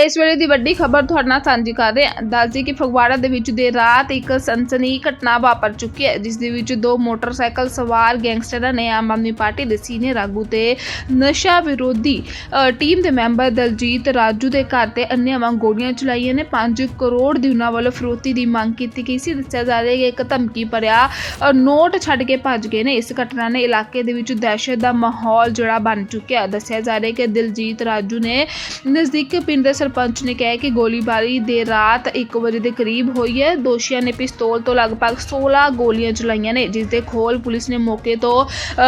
ਇਸ ਵੇਲੇ ਦੀ ਵੱਡੀ ਖਬਰ ਤੁਹਾਡੇ ਨਾਲ ਸਾਂਝੀ ਕਰ ਰਹੇ ਹਾਂ। ਦੱਸਦੀ ਕਿ ਫਗਵਾੜਾ ਦੇ ਵਿੱਚ ਦੇ ਰਾਤ ਇੱਕ ਸਨਸਨੀ ਘਟਨਾ ਵਾਪਰ ਚੁੱਕੀ ਹੈ, ਜਿਸ ਦੇ ਵਿੱਚ ਦੋ ਮੋਟਰਸਾਈਕਲ ਸਵਾਰ ਗੈਂਗਸਟਰਾਂ ਨੇ ਆਮ ਆਦਮੀ ਪਾਰਟੀ ਦੇ ਸੀਨੀਅਰ ਆਗੂ ਤੇ ਨਸ਼ਾ ਵਿਰੋਧੀ ਟੀਮ ਦੇ ਮੈਂਬਰ ਦਲਜੀਤ ਰਾਜੂ ਦੇ ਘਰ ਤੇ ਅੰਨ੍ਹੇਵਾਹ ਗੋਲੀਆਂ ਚਲਾਈਆਂ ਨੇ। 5 ਕਰੋੜ ਦੀ ਉਹਨਾਂ ਵੱਲੋਂ ਫਰੋਤੀ ਦੀ ਮੰਗ ਕੀਤੀ ਗਈ ਸੀ। ਦੱਸਿਆ ਜਾ ਰਿਹਾ ਹੈ ਕਿ ਇੱਕ ਧਮਕੀ ਭਰਿਆ ਨੋਟ ਛੱਡ ਕੇ ਭੱਜ ਗਏ ਨੇ। ਇਸ ਘਟਨਾ ਨੇ ਇਲਾਕੇ ਦੇ ਵਿੱਚ ਦਹਿਸ਼ਤ ਦਾ ਮਾਹੌਲ ਜਿਹੜਾ ਬਣ ਚੁੱਕਿਆ। ਦੱਸਿਆ ਜਾ ਰਿਹਾ ਹੈ ਕਿ ਦਿਲਜੀਤ ਰਾਜੂ ਨੇ ਨਜ਼ਦੀਕੀ ਪਿੰਡ ਦੇ ਸਰਪੰਚ ਨੇ ਕਿਹਾ ਕਿ ਗੋਲੀਬਾਰੀ ਦੇ ਰਾਤ 1 ਵਜੇ ਦੇ ਕਰੀਬ ਹੋਈ ਹੈ। ਦੋਸ਼ੀਆਂ ਨੇ ਪਿਸਤੌਲ ਤੋਂ ਲਗਭਗ 16 ਗੋਲੀਆਂ ਚਲਾਈਆਂ ਨੇ, ਜਿਸ ਦੇ ਖੋਲ ਪੁਲਿਸ ਨੇ ਮੌਕੇ ਤੋਂ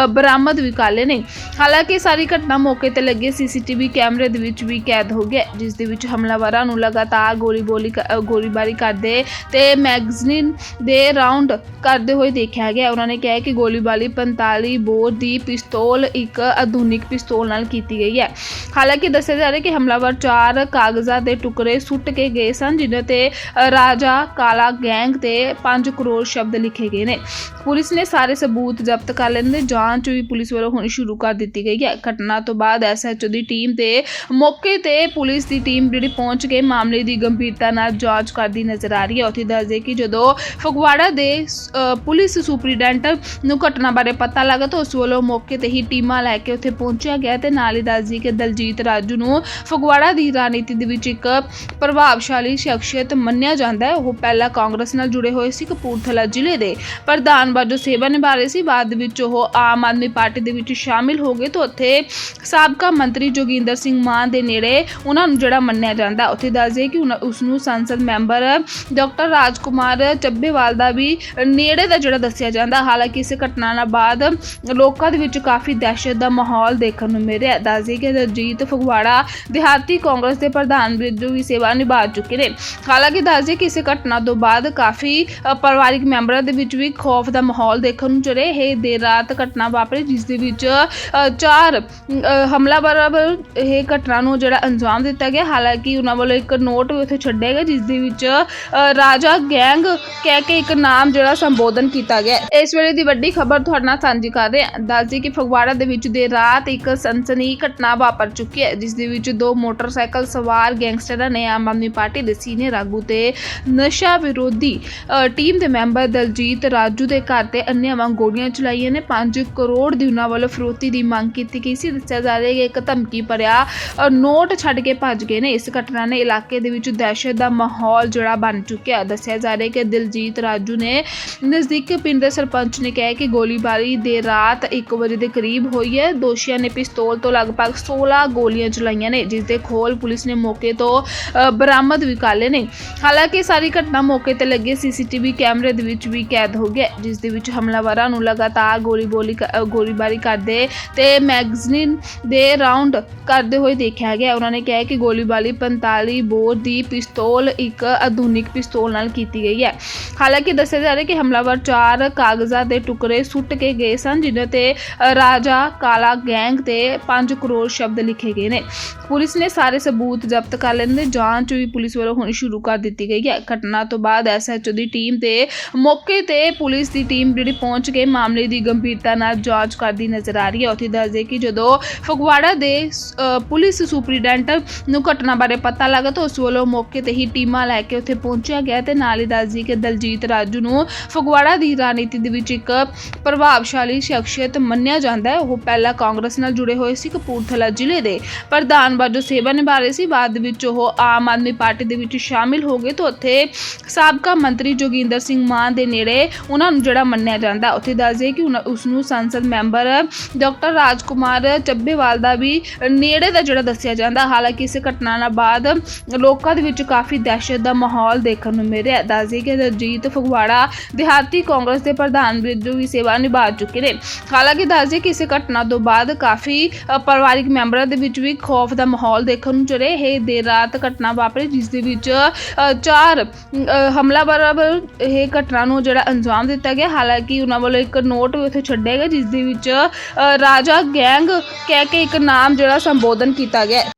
ਬਰਾਮਦ ਵੀ ਕਰ ਲਏ ਨੇ। ਹਾਲਾਂਕਿ ਸਾਰੀ ਘਟਨਾ ਮੌਕੇ ਤੇ ਲੱਗੇ ਸੀਸੀਟੀਵੀ ਕੈਮਰੇ ਦੇ ਵਿੱਚ ਵੀ ਕੈਦ ਹੋ ਗਿਆ ਜਿਸ ਦੇ ਵਿੱਚ ਹਮਲਾਵਰਾਂ ਨੂੰ ਲਗਾਤਾਰ ਗੋਲੀ ਬੋਲੀ ਕ- ਗੋਲੀਬਾਰੀ ਕਰਦੇ ਤੇ ਮੈਗਜ਼ੀਨ ਦੇ ਰਾਉਂਡ ਕਰਦੇ ਹੋਏ ਦੇਖਿਆ ਗਿਆ। ਉਹਨਾਂ ਨੇ ਕਿਹਾ ਕਿ ਗੋਲੀਬਾਰੀ 45 ਬੋਰ ਦੀ ਪਿਸਤੌਲ ਇੱਕ ਆਧੁਨਿਕ ਪਿਸਤੌਲ ਨਾਲ ਕੀਤੀ ਗਈ ਹੈ। ਹਾਲਾਂਕਿ ਦੱਸਿਆ ਜਾ ਰਿਹਾ ਕਿ ਹਮਲਾਵਰ ਚਾਰ ਕਾਗਜ਼ਾਂ ਦੇ ਟੁਕੜੇ ਸੁੱਟ ਕੇ ਗਏ ਸਨ, ਜਿਨ੍ਹਾਂ ਤੇ ਰਾਜਾ ਕਾਲਾ ਗੈਂਗ ਤੇ 5 ਕਰੋੜ ਸ਼ਬਦ ਲਿਖੇ ਗਏ ਨੇ। ਪੁਲਿਸ ਨੇ ਸਾਰੇ ਸਬੂਤ ਜ਼ਬਤ ਕਰ ਲੈਣ ਦੇ ਜਾਂਚ ਵੀ ਪੁਲਿਸ ਵੱਲੋਂ ਹੁਣ ਸ਼ੁਰੂ ਕਰ ਦਿੱਤੀ ਗਈ ਹੈ। ਘਟਨਾ ਤੋਂ ਬਾਅਦ ਐਸਐਚਓ ਦੀ ਟੀਮ ਤੇ ਮੌਕੇ ਤੇ ਪੁਲਿਸ ਦੀ ਟੀਮ ਜਿਹੜੀ ਪਹੁੰਚ ਕੇ ਮਾਮਲੇ ਦੀ ਗੰਭੀਰਤਾ ਨਾਲ ਜਾਂਚ ਕਰਦੀ ਨਜ਼ਰ ਆ ਰਹੀ ਹੈ। ਉੱਥੇ ਦੱਸਦੇ ਕਿ ਜਦੋਂ ਫਗਵਾੜਾ ਦੇ ਪੁਲਿਸ ਸੁਪਰੀਡੈਂਟ ਨੂੰ ਘਟਨਾ ਬਾਰੇ ਪਤਾ ਲੱਗਾ ਤਾਂ ਉਸ ਵੱਲੋਂ ਮੌਕੇ ਤੇ ਹੀ ਟੀਮਾਂ ਲੈ ਕੇ ਉੱਥੇ ਪਹੁੰਚਿਆ ਗਿਆ ਤੇ ਨਾਲ ਹੀ ਦੱਸਦੀ ਕਿ ਦਲਜੀਤ ਰਾਜੂ ਨੂੰ ਫਗਵਾੜਾ ਦੀ ਰਾਜਨੀਤੀ ਦੇ ਵਿੱਚ ਇੱਕ ਪ੍ਰਭਾਵਸ਼ਾਲੀ ਸ਼ਖਸੀਅਤ ਮੰਨਿਆ ਜਾਂਦਾ ਹੈ। ਉਹ ਪਹਿਲਾਂ ਕਾਂਗਰਸ ਨਾਲ ਜੁੜੇ ਹੋਏ ਸੀ ਕਪੂਰਥਲਾ ਜ਼ਿਲ੍ਹੇ ਦੇ। ਪ੍ਰਧਾਨ ਵਜੋਂ ਸੇਵਾ ਨਿਭਾ ਰਹੇ ਸੀ। ਬਾਅਦ ਵਿੱਚ ਉਹ ਆਮ ਆਦਮੀ ਪਾਰਟੀ ਦੇ ਵਿੱਚ ਸ਼ਾਮਿਲ ਹੋ ਗਏ ਤਾਂ ਉੱਥੇ ਸਾਬਕਾ ਮੰਤਰੀ ਜੋਗਿੰਦਰ ਸਿੰਘ ਮਾਨ ਦੇ ਨੇੜੇ ਉਹਨਾਂ ਨੂੰ ਜਿਹੜਾ ਮੰਨਿਆ ਜਾਂਦਾ। ਉੱਥੇ ਦੱਸਦੇ ਕਿ ਉਸ ਨੂੰ ਸੰਸਦ ਮੈਂਬਰ ਡਾਕਟਰ ਰਾਜਕੁਮਾਰ ਚੱਬੇਵਾਲ ਦਾ ਵੀ ਨੇੜੇ ਦਾ ਜਿਹੜਾ ਦੱਸਿਆ ਜਾਂਦਾ। ਹਾਲਾਂਕਿ ਇਸ ਘਟਨਾ ਨਾਲ ਬਾਅਦ ਲੋਕਾਂ ਦੇ ਵਿੱਚ ਕਾਫੀ ਦਹਿਸ਼ਤ ਦਾ ਮਾਹੌਲ ਦੇਖਣ ਨੂੰ ਮਿਲ ਰਿਹਾ ਹੈ। ਦੱਸਦੇ ਕਿ ਦਲਜੀਤ ਫਗਵਾੜਾ ਦਿਹਾਤੀ ਕਾਂਗਰਸ ਦੇ ਪ੍ਰਧਾਨ ਵਜੋਂ ਵੀ ਸੇਵਾ ਨਿਭਾ ਚੁੱਕੇ ਨੇ ਹਾਲਾਂਕਿ ਦੱਸਦੇ ਕਿ ਇਸ ਘਟਨਾ ਤੋਂ ਬਾਅਦ ਕਾਫੀ ਅ, ਪਰਿਵਾਰਿਕ ਮੈਂਬਰਾਂ ਦੇ ਵਿੱਚ ਵੀ ਖੌਫ ਦਾ ਮਾਹੌਲ ਦੇਖਣ ਨੂੰ ਚੜੇ ਇਹ ਦੇਰ ਰਾਤ ਘਟਨਾ ਵਾਪਰੀ ਜਿਸ ਦੇ ਵਿੱਚ ਅ, ਚਾਰ ਅ, ਹਮਲਾਵਰਾਂ ਵੱਲੋਂ ਇਹ ਘਟਨਾ ਨੂੰ ਜਿਹੜਾ ਅੰਜਾਮ ਦਿੱਤਾ ਗਿਆ ਹਾਲਾਂਕਿ ਉਹਨਾਂ ਵੱਲੋਂ ਇੱਕ ਨੋਟ ਵੀ ਉੱਥੇ ਛੱਡਿਆ ਗਿਆ ਜਿਸ ਦੇ ਵਿੱਚ ਅ, ਰਾਜਾ ਗੈਂਗ ਕਹਿ ਕੇ ਇੱਕ ਨਾਮ ਜਿਹੜਾ ਸੰਬੋਧਨ ਕੀਤਾ ਗਿਆ ਹੈ। ਇਸ ਵੇਲੇ ਦੀ ਵੱਡੀ ਖਬਰ ਤੁਹਾਡੇ ਨਾਲ ਸਾਂਝੀ ਕਰ ਰਹੇ ਹਾਂ ਦੱਸਦੀ ਕਿ ਫਗਵਾੜਾ ਦੇ ਵਿੱਚ ਦੇ ਰਾਤ ਇੱਕ ਸਨਸਨੀ ਘਟਨਾ ਵਾਪਰ ਚੁੱਕੀ ਹੈ ਜਿਸ ਦੇ ਵਿੱਚ ਦੋ ਮੋਟਰਸਾਈਕਲ ਸਵਾਰ ਗੈਂਗਸਟਰਾਂ ਨੇ ਆਮ ਆਦਮੀ ਪਾਰਟੀ ਦੇ ਸੀਨੀਅਰ ਆਗੂ ਤੇ ਨਸ਼ਾ ਵਿਰੋਧੀ ਟੀਮ ਦੇ ਮੈਂਬਰ ਦਲਜੀਤ ਰਾਜੂ ਦੇ ਘਰ ਤੇ ਅੰਨ੍ਹੇਵਾਹ ਗੋਲੀਆਂ ਚਲਾਈਆਂ ਨੇ। 5 ਕਰੋੜ ਦੀ ਉਹਨਾਂ ਵੱਲੋਂ ਫਰੋਤੀ ਦੀ ਮੰਗ ਕੀਤੀ ਗਈ ਸੀ। ਦੱਸਿਆ ਜਾ ਰਿਹਾ ਹੈ ਇੱਕ ਧਮਕੀ ਭਰਿਆ ਨੋਟ ਛੱਡ ਕੇ ਭੱਜ ਗਏ ਨੇ। ਇਸ ਘਟਨਾ ਨੇ ਇਲਾਕੇ ਦੇ ਵਿੱਚ ਦਹਿਸ਼ਤ ਦਾ ਮਾਹੌਲ ਜਿਹੜਾ ਬਣ ਚੁੱਕਿਆ। ਦੱਸਿਆ ਜਾ ਰਿਹਾ ਹੈ ਕਿ ਦਿਲਜੀਤ ਰਾਜੂ ਨੇ ਨਜ਼ਦੀਕੀ ਪਿੰਡ ਦੇ ਸਰਪੰਚ ਨੇ ਕਿਹਾ ਕਿ ਗੋਲੀਬਾਰੀ ਦੇ ਰਾਤ 1 ਵਜੇ ਦੇ ਕਰੀਬ ਹੋਈ ਹੈ। ਦੋਸ਼ੀਆਂ ਨੇ ਪਿਸਤੌਲ ਤੋਂ ਲਗਭਗ 16 ਗੋਲੀਆਂ ਚਲਾਈਆਂ ਨੇ ਜਿਸ ਦੇ ਖੋਲ ਪੁਲਿਸ ਨੇ ਮੌਕੇ ਤੋਂ ਬਰਾਮਦ ਵੀ ਕਰ ਲਏ ਨੇ। ਹਾਲਾਂਕਿ ਸਾਰੀ ਘਟਨਾ ਮੌਕੇ ਤੇ ਲੱਗੇ ਸੀਸੀਟੀਵੀ ਕੈਮਰੇ ਦੇ ਵਿੱਚ ਵੀ ਕੈਦ ਹੋ ਗਿਆ ਹੈ, ਜਿਸ ਦੇ ਵਿੱਚ ਹਮਲਾਵਰਾਂ ਨੂੰ ਲਗਾਤਾਰ ਗੋਲੀਬੋਲੀ ਗੋਲੀਬਾਰੀ ਕਰਦੇ ਤੇ ਮੈਗਜ਼ੀਨ ਦੇ ਰਾਉਂਡ ਕਰਦੇ ਹੋਏ ਦੇਖਿਆ ਗਿਆ ਉਹਨਾਂ ਨੇ ਕਿਹਾ ਕਿ ਗੋਲੀਬਾਰੀ 45 ਬੋਰ ਦੀ ਪਿਸਤੌਲ ਇੱਕ ਆਧੁਨਿਕ ਪਿਸਤੌਲ ਨਾਲ ਕੀਤੀ ਗਈ ਹੈ। ਹਾਲਾਂਕਿ ਦੱਸਿਆ ਜਾ ਰਿਹਾ ਕਿ ਹਮਲਾਵਰ ਚਾਰ ਕਾਗਜ਼ਾਂ ਦੇ ਟੁਕੜੇ ਸੁੱਟ ਕੇ ਗਏ ਸਨ ਜਿਨ੍ਹਾਂ ਤੇ ਰਾਜਾ ਕਾਲਾ ਗੈਂਗ ਤੇ 5 ਕਰੋੜ ਸ਼ਬਦ ਲਿਖੇ ਗਏ ਨੇ। ਪੁਲਿਸ ਨੇ ਸਾਰੇ ਸਬੂਤ ਜ਼ਬਤ ਕਰ ਲੈਣ ਦੇ ਜਾਂਚ ਵੀ ਪੁਲਿਸ ਵੱਲੋਂ ਹੁਣ ਸ਼ੁਰੂ ਕਰ ਦਿੱਤੀ ਗਈ ਹੈ। ਘਟਨਾ ਤੋਂ ਬਾਅਦ ਐਸਐਚਓ ਦੀ ਟੀਮ ਤੇ ਮੌਕੇ ਤੇ ਪੁਲਿਸ ਦੀ ਟੀਮ ਜਿਹੜੀ ਪਹੁੰਚ ਕੇ ਮਾਮਲੇ ਦੀ ਗੰਭੀਰਤਾ ਨਾਲ ਜਾਂਚ ਕਰਦੀ ਨਜ਼ਰ ਆ ਰਹੀ ਹੈ। ਉੱਥੇ ਦੱਸਦੇ ਕਿ ਜਦੋਂ ਫਗਵਾੜਾ ਦੇ ਪੁਲਿਸ ਸੁਪਰੀਡੈਂਟ ਨੂੰ ਘਟਨਾ ਬਾਰੇ ਪਤਾ ਲੱਗਾ ਤਾਂ ਉਸ ਵੱਲੋਂ ਮੌਕੇ ਤੇ ਹੀ ਟੀਮਾਂ ਲੈ ਕੇ ਉੱਥੇ ਪਹੁੰਚਿਆ ਗਿਆ ਤੇ ਨਾਲ ਹੀ ਦੱਸਦੀ ਕਿ ਦਲਜੀਤ ਰਾਜੂ ਨੂੰ ਫਗਵਾੜਾ ਦੀ ਰਾਜਨੀਤੀ ਦੇ ਵਿੱਚ ਇੱਕ ਪ੍ਰਭਾਵਸ਼ਾਲੀ ਸ਼ਖਸੀਅਤ ਮੰਨਿਆ ਜਾਂਦਾ ਹੈ। ਉਹ ਪਹਿਲਾਂ ਕਾਂਗਰਸ ਨਾਲ ਜੁੜੇ ਹੋਏ ਸੀ। ਕਪੂਰਥਲਾ ਜ਼ਿਲ੍ਹੇ ਦੇ ਪ੍ਰਧਾਨ ਵਜੋਂ ਸੇਵਾ ਨਿਭਾ ਰਹੇ ਸੀ। ਬਾਅਦ ਵਿੱਚ ਉਹ ਆਮ ਆਦਮੀ ਪਾਰਟੀ ਦੇ ਵਿੱਚ ਸ਼ਾਮਿਲ ਹੋ ਗਏ ਤਾਂ ਉੱਥੇ ਸਾਬਕਾ ਮੰਤਰੀ ਜੋਗਿੰਦਰ ਸਿੰਘ ਮਾਨ ਦੇ ਨੇੜੇ ਉਹਨਾਂ ਨੂੰ ਜਿਹੜਾ ਮੰਨਿਆ ਜਾਂਦਾ। ਉੱਥੇ ਦੱਸਦੇ ਕਿ ਉਸ ਨੂੰ ਸੰਸਦ ਮੈਂਬਰ ਡਾਕਟਰ ਰਾਜਕੁਮਾਰ ਚੱਬੇਵਾਲ ਦਾ ਵੀ ਨੇੜੇ ਦਾ ਜਿਹੜਾ ਦੱਸਿਆ ਜਾਂਦਾ। ਹਾਲਾਂਕਿ ਇਸ ਘਟਨਾ ਨਾਲ ਬਾਅਦ ਲੋਕਾਂ ਦੇ ਵਿੱਚ ਕਾਫੀ ਦਹਿਸ਼ਤ ਦਾ ਮਾਹੌਲ ਦੇਖਣ ਨੂੰ ਮਿਲ ਰਿਹਾ ਹੈ। ਦੱਸਦੇ ਕਿ ਦਲਜੀਤ ਫਗਵਾੜਾ ਦਿਹਾਤੀ ਕਾਂਗਰਸ ਦੇ ਪ੍ਰਧਾਨ ਵਜੋਂ ਵੀ ਸੇਵਾ ਨਿਭਾ ਚੁੱਕੇ ਨੇ। ਹਾਲਾਂਕਿ ਦੱਸਦੇ ਕਿ ਇਸ ਘਟਨਾ ਤੋਂ ਬਾਅਦ ਕਾਫੀ ਅ, ਪਰਿਵਾਰਿਕ ਮੈਂਬਰਾਂ ਦੇ ਵਿੱਚ ਵੀ ਖੌਫ ਦਾ ਮਾਹੌਲ ਦੇਖਣ ਨੂੰ ਚੜੇ ਇਹ ਦੇਰ ਰਾਤ ਘਟਨਾ ਵਾਪਰੀ ਜਿਸ ਦੇ ਵਿੱਚ ਅ, ਚਾਰ ਅ, ਹਮਲਾਵਰਾਂ ਵੱਲੋਂ ਇਹ ਘਟਨਾ ਨੂੰ ਜਿਹੜਾ ਅੰਜਾਮ ਦਿੱਤਾ ਗਿਆ। ਹਾਲਾਂਕਿ ਉਹਨਾਂ ਵੱਲੋਂ ਇੱਕ ਨੋਟ ਵੀ ਉੱਥੇ ਛੱਡਿਆ ਗਿਆ ਜਿਸ ਦੇ ਵਿੱਚ ਅ, ਰਾਜਾ ਗੈਂਗ ਕਹਿ ਕੇ ਇੱਕ ਨਾਮ ਜਿਹੜਾ ਸੰਬੋਧਨ ਕੀਤਾ ਗਿਆ।